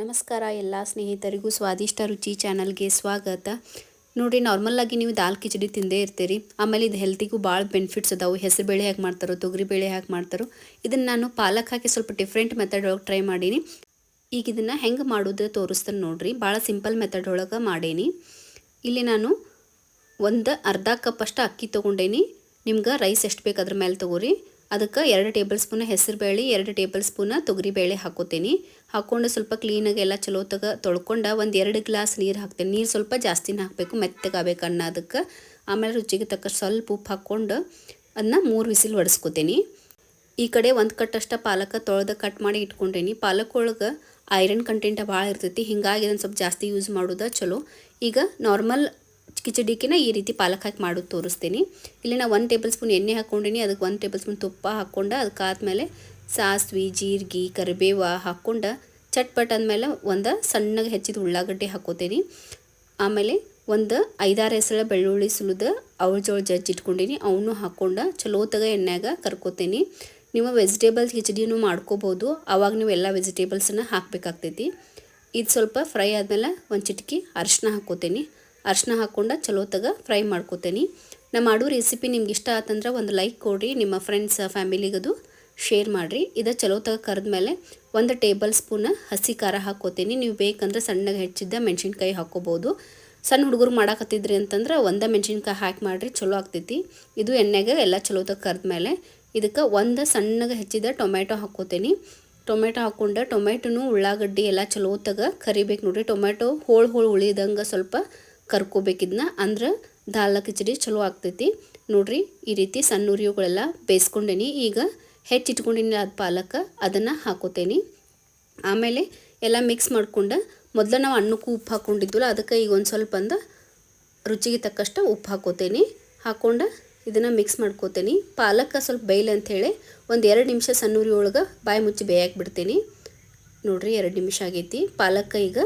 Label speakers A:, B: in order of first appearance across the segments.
A: ನಮಸ್ಕಾರ ಎಲ್ಲ ಸ್ನೇಹಿತರಿಗೂ ಸ್ವಾದಿಷ್ಟ ರುಚಿ ಚಾನಲ್ಗೆ ಸ್ವಾಗತ. ನೋಡಿರಿ ನಾರ್ಮಲ್ಲಾಗಿ ನೀವು ದಾಲ್ ಕಿಚಡಿ ತಿಂದೇ ಇರ್ತೀರಿ. ಆಮೇಲೆ ಇದು ಹೆಲ್ತಿಗೂ ಭಾಳ ಬೆನಿಫಿಟ್ಸ್ ಅದಾವೆ. ಹೆಸರು ಬೇಳೆ ಹಾಕಿ ಮಾಡ್ತಾರೋ, ತೊಗರಿ ಬೇಳೆ ಹಾಕಿ ಮಾಡ್ತಾರೋ. ಇದನ್ನು ನಾನು ಪಾಲಕ್ ಹಾಕಿ ಸ್ವಲ್ಪ ಡಿಫ್ರೆಂಟ್ ಮೆಥಡ್ ಒಳಗೆ ಟ್ರೈ ಮಾಡೀನಿ. ಈಗ ಇದನ್ನು ಹೆಂಗೆ ಮಾಡೋದು ತೋರಿಸ್ತಾನೆ ನೋಡಿರಿ. ಭಾಳ ಸಿಂಪಲ್ ಮೆಥಡ್ ಒಳಗೆ ಮಾಡೇನಿ. ಇಲ್ಲಿ ನಾನು ಒಂದು ಅರ್ಧ ಕಪ್ ಅಷ್ಟು ಅಕ್ಕಿ ತೊಗೊಂಡೇನಿ. ನಿಮ್ಗೆ ರೈಸ್ ಎಷ್ಟು ಬೇಕು ಅದ್ರ ಮೇಲೆ ತೊಗೋರಿ. ಅದಕ್ಕೆ ಎರಡು ಟೇಬಲ್ ಸ್ಪೂನ್ ಹೆಸರು ಬೇಳೆ, ಎರಡು ಟೇಬಲ್ ಸ್ಪೂನ್ ತೊಗರಿ ಬೇಳೆ ಹಾಕೋತೀನಿ. ಹಾಕ್ಕೊಂಡು ಸ್ವಲ್ಪ ಕ್ಲೀನಾಗಿ ಎಲ್ಲ ಚಲೋ ತಗ ತೊಳ್ಕೊಂಡು ಒಂದು ಎರಡು ಗ್ಲಾಸ್ ನೀರು ಹಾಕ್ತೀನಿ. ನೀರು ಸ್ವಲ್ಪ ಜಾಸ್ತಿನೇ ಹಾಕಬೇಕು, ಮೆತ್ತಗಾಗಬೇಕು ಅನ್ನೋದಕ್ಕೆ ಆಮೇಲೆ ರುಚಿಗೆ ತಕ್ಕ ಸ್ವಲ್ಪ ಉಪ್ಪು ಹಾಕ್ಕೊಂಡು ಅದನ್ನ ಮೂರು ವಿಸಿಲ್ ಒಡಿಸ್ಕೋತೀನಿ. ಈ ಕಡೆ ಒಂದು ಕಟ್ಟಷ್ಟು ಪಾಲಕ ತೊಳೆದು ಕಟ್ ಮಾಡಿ ಇಟ್ಕೊಂಡೇನಿ. ಪಾಲಕ್ ಒಳಗೆ ಐರನ್ ಕಂಟೆಂಟ್ ಭಾಳ ಇರ್ತೈತಿ, ಹಿಂಗಾಗಿ ಅದನ್ನು ಸ್ವಲ್ಪ ಜಾಸ್ತಿ ಯೂಸ್ ಮಾಡೋದು ಚಲೋ. ಈಗ ನಾರ್ಮಲ್ ಕಿಚಡಿಕಿನ ಈ ರೀತಿ ಪಾಲಕ್ ಹಾಕಿ ಮಾಡೋದು ತೋರಿಸ್ತೀನಿ. ಇಲ್ಲಿ ನಾ ಒಂದು ಟೇಬಲ್ ಸ್ಪೂನ್ ಎಣ್ಣೆ ಹಾಕ್ಕೊಂಡಿನಿ. ಅದಕ್ಕೆ ಒಂದು ಟೇಬಲ್ ಸ್ಪೂನ್ ತುಪ್ಪ ಹಾಕ್ಕೊಂಡು ಅದಕ್ಕಾದ್ಮೇಲೆ ಸಾಸ್ವಿ, ಜೀರಿಗೆ, ಕರಿಬೇವ ಹಾಕ್ಕೊಂಡು, ಚಟ್ಪಟ್ ಅಂದಮೇಲೆ ಒಂದು ಸಣ್ಣಗೆ ಹೆಚ್ಚಿದ ಉಳ್ಳಾಗಡ್ಡೆ ಹಾಕೋತೀನಿ. ಆಮೇಲೆ ಒಂದು ಐದಾರು ಹೆಸಳ ಬೆಳ್ಳುಳ್ಳಿ ಸುಲಿದು ಅವಳ ಜೋಳ ಜಜ್ಜಿ ಇಟ್ಕೊಂಡಿನಿ. ಅವನು ಹಾಕ್ಕೊಂಡು ಚಲೋತಗ ಎಣ್ಣೆಗ ಕರ್ಕೋತೀನಿ. ನೀವು ವೆಜಿಟೇಬಲ್ಸ್ ಕಿಚಡಿನೂ ಮಾಡ್ಕೋಬೋದು. ಆವಾಗ ನೀವು ಎಲ್ಲ ವೆಜಿಟೇಬಲ್ಸನ್ನು ಹಾಕಬೇಕಾಗ್ತೈತಿ. ಇದು ಸ್ವಲ್ಪ ಫ್ರೈ ಆದಮೇಲೆ ಒಂದು ಚಿಟಕಿ ಅರಿಶಿನ ಹಾಕ್ಕೋತೀನಿ ಅರಿಶಿನ ಹಾಕ್ಕೊಂಡು ಚಲೋತಗ ಫ್ರೈ ಮಾಡ್ಕೋತೀನಿ. ನಮ್ಮ ಮಾಡೋ ರೆಸಿಪಿ ನಿಮ್ಗೆ ಇಷ್ಟ ಆತಂದ್ರೆ ಒಂದು ಲೈಕ್ ಕೊಡಿರಿ, ನಿಮ್ಮ ಫ್ರೆಂಡ್ಸ್ ಫ್ಯಾಮಿಲಿಗದು ಶೇರ್ ಮಾಡಿರಿ. ಇದು ಚಲೋತಗ ಕರೆದ್ಮೇಲೆ ಒಂದು ಟೇಬಲ್ ಸ್ಪೂನ್ ಹಸಿ ಖಾರ ಹಾಕ್ಕೋತೀನಿ. ನೀವು ಬೇಕಂದ್ರೆ ಸಣ್ಣಗೆ ಹೆಚ್ಚಿದ್ದ ಮೆಣಸಿನ್ಕಾಯಿ ಹಾಕ್ಕೋಬೋದು. ಸಣ್ಣ ಹುಡುಗರು ಮಾಡಾಕತ್ತಿದ್ರಿ ಅಂತಂದ್ರೆ ಒಂದೇ ಮೆಣಸಿನ್ಕಾಯಿ ಹಾಕಿ ಮಾಡಿರಿ, ಚಲೋ ಆಗ್ತೈತಿ. ಇದು ಎಣ್ಣೆಗೆ ಎಲ್ಲ ಚಲೋತಗ ಕರೆದ್ಮೇಲೆ ಇದಕ್ಕೆ ಒಂದು ಸಣ್ಣಗೆ ಹೆಚ್ಚಿದ ಟೊಮೆಟೊ ಹಾಕ್ಕೋತೀನಿ. ಟೊಮೆಟೊ ಹಾಕ್ಕೊಂಡು ಟೊಮೆಟೊನು ಉಳ್ಳಾಗಡ್ಡಿ ಎಲ್ಲ ಚಲೋತಗ ಕರಿಬೇಕು ನೋಡಿರಿ. ಟೊಮೆಟೊ ಹೋಳು ಹೋಳು ಉಳಿದಂಗೆ ಸ್ವಲ್ಪ ಕರ್ಕೋಬೇಕಿದ್ನ ಅಂದ್ರೆ ದಾಲ್ ಕಿಚಡಿ ಚಲೋ ಆಗ್ತೈತಿ. ನೋಡ್ರಿ, ಈ ರೀತಿ ಸಣ್ಣ ಉರಿಯುಗಳೆಲ್ಲ ಬೇಯಿಸ್ಕೊಂಡೇನಿ. ಈಗ ಹೆಚ್ಚಿಟ್ಕೊಂಡಿನಿ ಅದು ಪಾಲಕ, ಅದನ್ನು ಹಾಕೋತೇನೆ. ಆಮೇಲೆ ಎಲ್ಲ ಮಿಕ್ಸ್ ಮಾಡ್ಕೊಂಡು ಮೊದಲು ನಾವು ಹಣ್ಣಕ್ಕೂ ಉಪ್ಪು ಹಾಕ್ಕೊಂಡಿದ್ವಲ್ಲ ಅದಕ್ಕೆ ಈಗ ಒಂದು ಸ್ವಲ್ಪ ಅಂದ ರುಚಿಗೆ ತಕ್ಕಷ್ಟು ಉಪ್ಪು ಹಾಕೋತೇನೆ. ಹಾಕ್ಕೊಂಡು ಇದನ್ನು ಮಿಕ್ಸ್ ಮಾಡ್ಕೋತೇನೆ. ಪಾಲಕ ಸ್ವಲ್ಪ ಬೇಯಲಿ ಅಂಥೇಳಿ ಒಂದು ಎರಡು ನಿಮಿಷ ಸಣ್ಣ ಒಳಗೆ ಬಾಯಿ ಮುಚ್ಚಿ ಬೇಯಕ್ಕೆ ಬಿಡ್ತೀನಿ. ನೋಡ್ರಿ, ಎರಡು ನಿಮಿಷ ಆಗೈತಿ. ಪಾಲಕ ಈಗ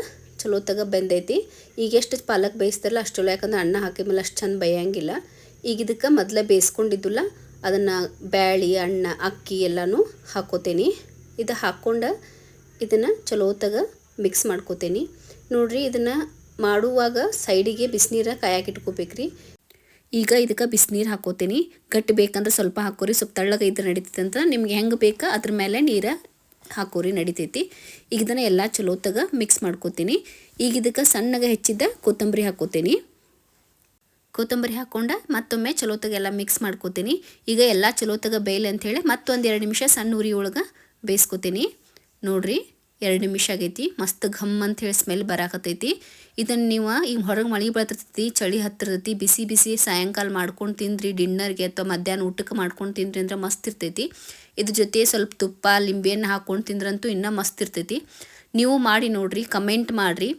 A: ಚಲೋ ತಗ ಬೆಂದೈತಿ. ಈಗ ಎಷ್ಟು ಪಾಲಕ್ ಬೇಯಿಸ್ತಾರಲ್ಲ ಅಷ್ಟು ಚಲೋ ಯಾಕಂದ್ರೆ ಅನ್ನ ಹಾಕಿದ್ಮೇಲೆ ಅಷ್ಟು ಚಂದ ಬೇಯಂಗಿಲ್ಲ. ಈಗ ಇದಕ್ಕೆ ಮೊದಲೇ ಬೇಯಿಸ್ಕೊಂಡಿದ್ದಿಲ್ಲ, ಅದನ್ನು ಬ್ಯಾಳಿ ಅಣ್ಣ ಅಕ್ಕಿ ಎಲ್ಲನೂ ಹಾಕೋತೀನಿ. ಇದು ಹಾಕ್ಕೊಂಡು ಇದನ್ನು ಚಲೋ ತಗ ಮಿಕ್ಸ್ ಮಾಡ್ಕೋತೀನಿ. ನೋಡಿರಿ, ಇದನ್ನು ಮಾಡುವಾಗ ಸೈಡಿಗೆ ಬಿಸಿನೀರ ಕಾಯಕ್ಕೆ ಇಟ್ಕೋಬೇಕ್ರಿ. ಈಗ ಇದಕ್ಕೆ ಬಿಸಿನೀರು ಹಾಕೋತೀನಿ. ಗಟ್ಟಿ ಬೇಕಂದ್ರೆ ಸ್ವಲ್ಪ ಹಾಕೋರಿ, ಸ್ವಲ್ಪ ತಳ್ಳಗೆ ಇದು ನಡೀತೈತೆ ಅಂತ ನಿಮ್ಗೆ ಹೆಂಗೆ ಬೇಕಾ, ಅದ್ರ ಮೇಲೆ ನೀರು ಹಾಕೋರಿ ನಡಿತೈತಿ. ಈಗ ಇದನ್ನು ಎಲ್ಲ ಚಲೋತ್ತಾಗ ಮಿಕ್ಸ್ ಮಾಡ್ಕೋತೀನಿ. ಈಗ ಇದಕ್ಕೆ ಸಣ್ಣಗೆ ಹೆಚ್ಚಿದ್ದ ಕೊತ್ತಂಬರಿ ಹಾಕೋತೀನಿ. ಕೊತ್ತಂಬರಿ ಹಾಕ್ಕೊಂಡು ಮತ್ತೊಮ್ಮೆ ಚಲೋತ್ತಾಗ ಎಲ್ಲ ಮಿಕ್ಸ್ ಮಾಡ್ಕೋತೀನಿ. ಈಗ ಎಲ್ಲ ಚಲೋತ್ತಾಗ ಬೇಯಲಿ ಅಂಥೇಳಿ ಮತ್ತೊಂದು ಎರಡು ನಿಮಿಷ ಸಣ್ಣ ಉರಿ ಒಳಗೆ ಬೇಯಿಸ್ಕೋತೀನಿ. ನೋಡ್ರಿ. ಎರಡು ನಿಮಿಷ ಆಗೈತಿ. ಮಸ್ತ್ ಘಮ್ ಅಂಥೇಳಿ ಸ್ಮೆಲ್ ಬರಾಕತ್ತೈತಿ. ಇದನ್ನು ನೀವು ಈಗ ಹೊರಗೆ ಮಳೆ ಬೀಳ್ತಿರ್ತೈತಿ ಚಳಿ ಹತ್ತಿರ್ತೈತಿ, ಬಿಸಿ ಬಿಸಿ ಸಾಯಂಕಾಲ ಮಾಡ್ಕೊಂಡು ತಿಂದ್ರಿ ಡಿನ್ನರ್ಗೆ ಅಥವಾ ಮಧ್ಯಾಹ್ನ ಊಟಕ್ಕೆ ಮಾಡ್ಕೊಂಡು ತಿಂದ್ರಿ ಅಂದ್ರೆ ಮಸ್ತ್ ಇರ್ತೈತಿ. ಇದ್ರ ಜೊತೆ ಸ್ವಲ್ಪ ತುಪ್ಪ ಲಿಂಬೆಯನ್ನು ಹಾಕ್ಕೊಂಡು ತಿಂದ್ರಂತೂ ಇನ್ನೂ ಮಸ್ತ್ ಇರ್ತೈತಿ. ನೀವು ಮಾಡಿ ನೋಡಿರಿ ಕಮೆಂಟ್ ಮಾಡಿರಿ.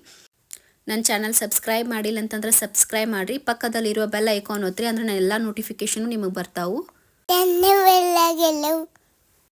A: ನನ್ನ ಚಾನಲ್ ಸಬ್ಸ್ಕ್ರೈಬ್ ಮಾಡಿಲ್ಲ ಅಂತಂದ್ರೆ ಸಬ್ಸ್ಕ್ರೈಬ್ ಮಾಡಿರಿ. ಪಕ್ಕದಲ್ಲಿರುವ ಬೆಲ್ ಐಕಾನ್ ಒತ್ತಿರಿ ಅಂದ್ರೆ ನಾನು ಎಲ್ಲ ನೋಟಿಫಿಕೇಶನು ನಿಮಗೆ ಬರ್ತಾವು.